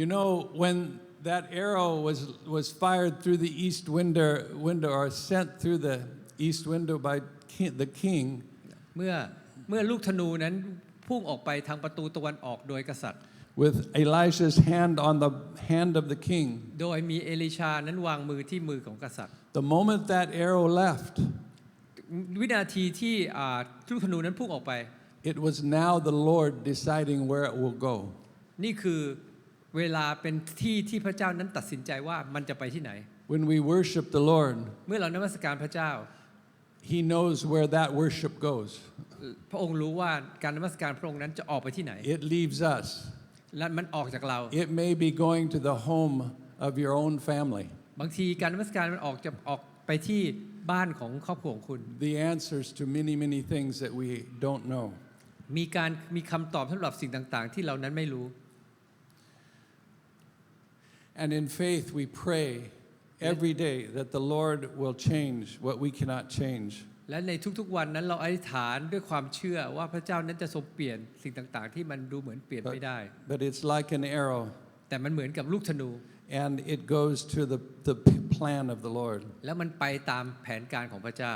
You know, when that arrow was, was fired through the east window, window or sent through the east window by king, the king, เมื่อเมื่อลูกธนูนั้นพุ่งออกไปทางประตูตะวันออกโดยกษัตริย์ with Elisha's hand on the hand of the king, โดยมีเอลิชานั้นวางมือที่มือของกษัตริย์ the moment that arrow left, วินาทีที่อ่าลูกธนูนั้นพุ่งออกไป it was now the Lord deciding where it will go. นี่คือ เวลาเป็นที่ที่พระเจ้านั้นตัดสินใจว่ามันจะไปที่ไหน When we worship the Lord, เมื่อเรานมัสการพระเจ้า He knows where that worship goes. พระองค์รู้ว่าการนมัสการพระองค์นั้นจะออกไปที่ไหน It leaves us. และมันออกจากเรา It may be going to the home of your own family. บางทีการนมัสการมันออกจะออกไปที่บ้านของครอบครัวของคุณ The answers to many, many things that we don't know. มีการมีคำตอบสำหรับสิ่งต่างๆ ที่เรานั้นไม่รู้ And in faith, we pray every day that the Lord will change what we cannot change. และในทุกๆวันนั้นเราอธิษฐานด้วยความเชื่อว่าพระเจ้านั้นจะทรงเปลี่ยนสิ่งต่างๆ ที่มันดูเหมือนเปลี่ยนไม่ได้ But it's like an arrow, แต่มันเหมือนกับลูกธนู and it goes to the, the plan of the Lord. แล้วมันไปตามแผนการของพระเจ้า